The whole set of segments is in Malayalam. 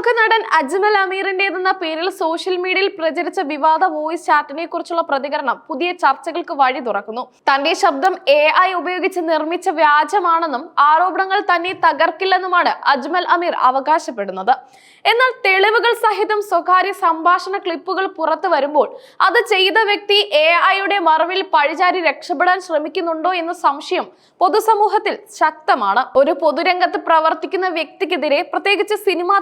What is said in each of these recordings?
പ്രമുഖ നടൻ അജ്മൽ അമീറിന്റേതെന്ന പേരിൽ സോഷ്യൽ മീഡിയയിൽ പ്രചരിച്ച വിവാദ വോയിസ് ചാറ്റിനെ കുറിച്ചുള്ള പ്രതികരണം പുതിയ ചർച്ചകൾക്ക് വഴി തുറക്കുന്നു. തന്റെ ശബ്ദം എ ഐ ഉപയോഗിച്ച് നിർമ്മിച്ച വ്യാജമാണെന്നും ആരോപണങ്ങൾ തന്നെ തകർക്കില്ലെന്നുമാണ് അജ്മൽ അമീർ അവകാശപ്പെടുന്നത്. എന്നാൽ തെളിവുകൾ സഹിതം സ്വകാര്യ സംഭാഷണ ക്ലിപ്പുകൾ പുറത്തു വരുമ്പോൾ അത് ചെയ്ത വ്യക്തി എ ഐയുടെ മറവിൽ പഴിചാരി രക്ഷപ്പെടാൻ ശ്രമിക്കുന്നുണ്ടോ എന്ന സംശയം പൊതുസമൂഹത്തിൽ ശക്തമാണ്. ഒരു പൊതുരംഗത്ത് പ്രവർത്തിക്കുന്ന വ്യക്തിക്കെതിരെ പ്രത്യേകിച്ച് സിനിമാ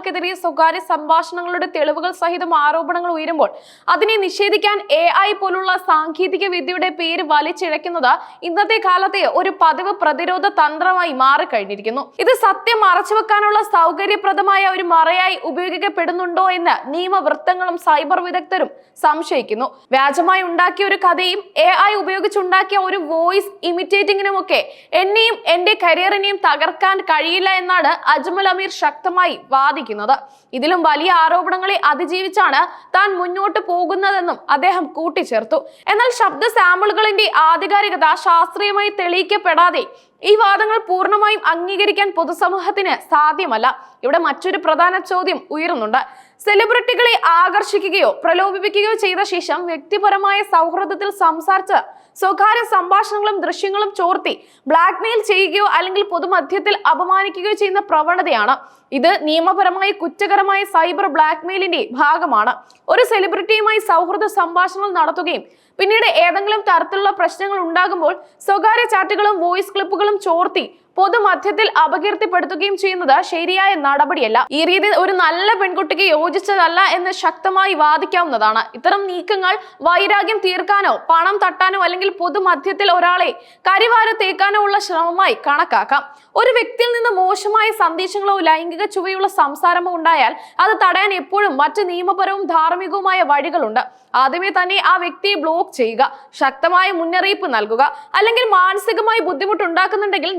താരങ്ങൾക്കെതിരെ സ്വകാര്യ സംഭാഷണങ്ങളുടെ തെളിവുകൾ സഹിതം ആരോപണങ്ങൾ ഉയരുമ്പോൾ അതിനെ നിഷേധിക്കാൻ എ പോലുള്ള സാങ്കേതിക വിദ്യയുടെ പേര് വലിച്ചിഴക്കുന്നത് ഇന്നത്തെ കാലത്തെ ഒരു പതിവ് പ്രതിരോധ തന്ത്രമായി മാറിക്കഴിഞ്ഞിരിക്കുന്നു. ഇത് സത്യം മറച്ചുവെക്കാനുള്ള സൗകര്യപ്രദമായ ഒരു മറയായി ഉപയോഗിക്കപ്പെടുന്നുണ്ടോ എന്ന് നിയമവൃത്തങ്ങളും സൈബർ വിദഗ്ധരും സംശയിക്കുന്നു. വ്യാജമായി ഉണ്ടാക്കിയ ഒരു കഥയും എ ഐ ഉപയോഗിച്ചുണ്ടാക്കിയ ഒരു വോയിസ് ഇമിറ്റേറ്റിംഗിനും ഒക്കെ എന്നെയും എന്റെ കരിയറിനെയും തകർക്കാൻ കഴിയില്ല എന്നാണ് അജ്മൽ അമീർ ശക്തമായി വാദിക്കുന്നത് ഇതിലും വലിയ ആരോപണങ്ങളെ അതിജീവിച്ചാണ് താൻ മുന്നോട്ട് പോകുന്നതെന്നും അദ്ദേഹം കൂട്ടിച്ചേർത്തു. എന്നാൽ ശബ്ദ സാമ്പിളുകളിന്റെ ആധികാരികത ശാസ്ത്രീയമായി തെളിയിക്കപ്പെടാതെ ഈ വാദങ്ങൾ പൂർണമായും അംഗീകരിക്കാൻ പൊതുസമൂഹത്തിന് സാധ്യമല്ല. ഇവിടെ മറ്റൊരു പ്രധാന ചോദ്യം ഉയരുന്നുണ്ട്. സെലിബ്രിറ്റികളെ ആകർഷിക്കുകയോ പ്രലോഭിപ്പിക്കുകയോ ചെയ്ത ശേഷം വ്യക്തിപരമായ സൗഹൃദത്തിൽ സംസാരിച്ച് സ്വകാര്യ സംഭാഷണങ്ങളും ദൃശ്യങ്ങളും ചോർത്തി ബ്ലാക്ക്മെയിൽ ചെയ്യുകയോ അല്ലെങ്കിൽ പൊതുമധ്യത്തിൽ അപമാനിക്കുകയോ ചെയ്യുന്ന പ്രവണതയാണ്. ഇത് നിയമപരമായി കുറ്റകരമായ സൈബർ ബ്ലാക്ക്മെയിലിന്റെ ഭാഗമാണ്. ഒരു സെലിബ്രിറ്റിയുമായി സൗഹൃദ സംഭാഷണങ്ങൾ നടത്തുകയും പിന്നീട് ഏതെങ്കിലും തരത്തിലുള്ള പ്രശ്നങ്ങൾ ഉണ്ടാകുമ്പോൾ സ്വകാര്യ ചാറ്റുകളും വോയിസ് ക്ലിപ്പുകളും ചോർത്തി പൊതുമധ്യത്തിൽ അപകീർത്തിപ്പെടുത്തുകയും ചെയ്യുന്നത് ശരിയായ നടപടിയല്ല. ഈ രീതി ഒരു നല്ല പെൺകുട്ടിക്ക് യോജിച്ചതല്ല എന്ന് ശക്തമായി വാദിക്കാവുന്നതാണ്. ഇത്തരം നീക്കങ്ങൾ വൈരാഗ്യം തീർക്കാനോ പണം തട്ടാനോ അല്ലെങ്കിൽ പൊതുമധ്യത്തിൽ ഒരാളെ കരിവാര തേക്കാനോ ഉള്ള ശ്രമമായി കണക്കാക്കാം. ഒരു വ്യക്തിയിൽ നിന്ന് മോശമായ സന്ദേശങ്ങളോ ലൈംഗിക ചുവയുള്ള സംസാരമോ ഉണ്ടായാൽ അത് തടയാൻ എപ്പോഴും മറ്റ് നിയമപരവും ധാർമ്മികവുമായ വഴികളുണ്ട്. ആദ്യമേ തന്നെ ആ വ്യക്തിയെ ബ്ലോക്ക് ചെയ്യുക ശക്തമായ മുന്നറിയിപ്പ് നൽകുക അല്ലെങ്കിൽ മാനസികമായി ബുദ്ധിമുട്ടുണ്ടാക്കുന്നുണ്ടെങ്കിൽ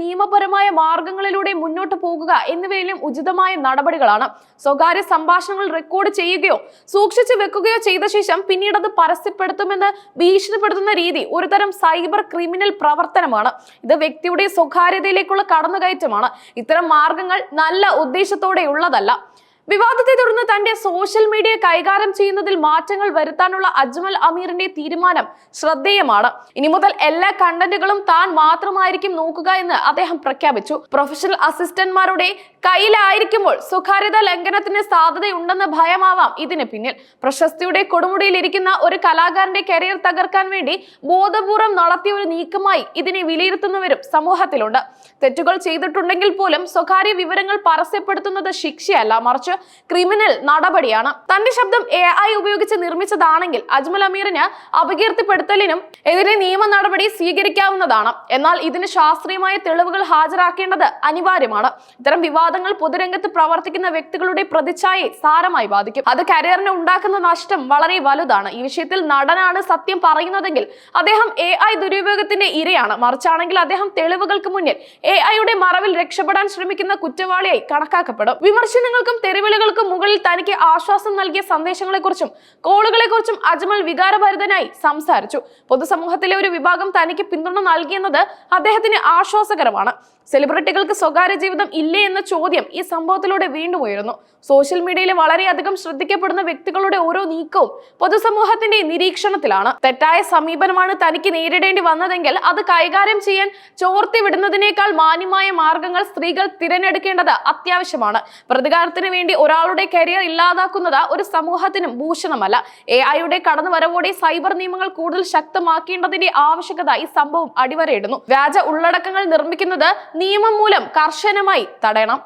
നിയമപരമായ മാർഗങ്ങളിലൂടെ മുന്നോട്ട് പോകുക എന്നിവയിലും ഉചിതമായ നടപടികളാണ്. സ്വകാര്യ സംഭാഷണങ്ങൾ റെക്കോർഡ് ചെയ്യുകയോ സൂക്ഷിച്ചു വെക്കുകയോ ചെയ്ത ശേഷം പിന്നീട് അത് പരസ്യപ്പെടുത്തുമെന്ന് ഭീഷണിപ്പെടുത്തുന്ന രീതി ഒരുതരം സൈബർ ക്രിമിനൽ പ്രവർത്തനമാണ്. ഇത് വ്യക്തിയുടെ സ്വകാര്യതയിലേക്കുള്ള കടന്നുകയറ്റമാണ്. ഇത്തരം മാർഗങ്ങൾ നല്ല ഉദ്ദേശത്തോടെയുള്ളതല്ല. വിവാദത്തെ തുടർന്ന് തന്റെ സോഷ്യൽ മീഡിയ കൈകാര്യം ചെയ്യുന്നതിൽ മാറ്റങ്ങൾ വരുത്താനുള്ള അജ്മൽ അമീറിന്റെ തീരുമാനം ശ്രദ്ധേയമാണ്. ഇനി മുതൽ എല്ലാ കണ്ടന്റുകളും താൻ മാത്രമായിരിക്കും നോക്കുക എന്ന് അദ്ദേഹം പ്രഖ്യാപിച്ചു. പ്രൊഫഷണൽ അസിസ്റ്റന്റ്മാരുടെ കയ്യിലായിരിക്കുമ്പോൾ സ്വകാര്യത ലംഘനത്തിന് സാധ്യതയുണ്ടെന്ന ഭയമാവാം ഇതിന് പിന്നിൽ. പ്രശസ്തിയുടെ കൊടുമുടിയിൽ ഇരിക്കുന്ന ഒരു കലാകാരന്റെ കരിയർ തകർക്കാൻ വേണ്ടി ബോധപൂർവം നടത്തിയ ഒരു നീക്കമായി ഇതിനെ വിലയിരുത്തുന്നവരും സമൂഹത്തിലുണ്ട്. തെറ്റുകൾ ചെയ്തിട്ടുണ്ടെങ്കിൽ പോലും സ്വകാര്യ വിവരങ്ങൾ പരസ്യപ്പെടുത്തുന്നത് ശിക്ഷയല്ല. മറിച്ച് ക്രിമിനൽ നടപടിയാണ്. തന്റെ ശബ്ദം എ ഐ ഉപയോഗിച്ച് നിർമ്മിച്ചതാണെങ്കിൽ അജ്മൽ അമീറിന് അപകീർത്തിപ്പെടുത്തലിനും എതിരെ നിയമ നടപടി സ്വീകരിക്കാവുന്നതാണ്. എന്നാൽ ഇതിന് ശാസ്ത്രീയമായ തെളിവുകൾ ഹാജരാക്കേണ്ടത് അനിവാര്യമാണ്. ഇത്തരം വിവാദങ്ങൾ പൊതുരംഗത്ത് പ്രവർത്തിക്കുന്ന വ്യക്തികളുടെ പ്രതിച്ഛായെ സാരമായി ബാധിക്കും. അത് കരിയറിന് ഉണ്ടാക്കുന്ന നഷ്ടം വളരെ വലുതാണ്. ഈ വിഷയത്തിൽ നടനാണ് സത്യം പറയുന്നതെങ്കിൽ അദ്ദേഹം എ ഐ ദുരുപയോഗത്തിന്റെ ഇരയാണ്. മറിച്ചാണെങ്കിൽ അദ്ദേഹം തെളിവുകൾക്ക് മുന്നിൽ എ ഐയുടെ മറവിൽ രക്ഷപ്പെടാൻ ശ്രമിക്കുന്ന കുറ്റവാളിയായി കണക്കാക്കപ്പെടും. വിമർശനങ്ങൾക്കും തെരുവിളികൾക്കും മുകളിൽ തനിക്ക് ആശ്വാസം നൽകിയ സന്ദേശങ്ങളെ കുറിച്ചും കോളുകളെ കുറിച്ചും അജ്മൽ വികാരഭരിതനായി സംസാരിച്ചു. പൊതുസമൂഹത്തിലെ ഒരു വിഭാഗം തനിക്ക് പിന്തുണ നൽകിയെന്നത് അദ്ദേഹത്തിന് ആശ്വാസകരമാണ്. സെലിബ്രിറ്റികൾക്ക് സ്വകാര്യ ജീവിതം ഇല്ലേ എന്ന ചോദ്യം ഈ സംഭവത്തിലൂടെ വീണ്ടും ഉയരുന്നു. സോഷ്യൽ മീഡിയയിൽ വളരെയധികം ശ്രദ്ധിക്കപ്പെടുന്ന വ്യക്തികളുടെ ഓരോ നീക്കവും പൊതുസമൂഹത്തിന്റെ നിരീക്ഷണത്തിലാണ്. തെറ്റായ സമീപനമാണ് തനിക്ക് നേരിടേണ്ടി വന്നതെങ്കിൽ അത് കൈകാര്യം ചെയ്യാൻ ചോർത്തി വിടുന്നതിനേക്കാൾ മാന്യമായ മാർഗങ്ങൾ സ്ത്രീകൾ തിരഞ്ഞെടുക്കേണ്ടത് അത്യാവശ്യമാണ്. പ്രതികാരത്തിന് വേണ്ടി ഒരാളുടെ കരിയർ ഇല്ലാതാക്കുന്നത് ഒരു സമൂഹത്തിന് ഭൂഷണമല്ല. എ ഐയുടെ കടന്നുവരവോടെ സൈബർ നിയമങ്ങൾ കൂടുതൽ ശക്തമാക്കേണ്ടതിന്റെ ആവശ്യകത ഈ സംഭവം അടിവരയിടുന്നു. വ്യാജ ഉള്ളടക്കങ്ങൾ നിർമ്മിക്കുന്നത് നിയമം മൂലം കർശനമായി തടയണം.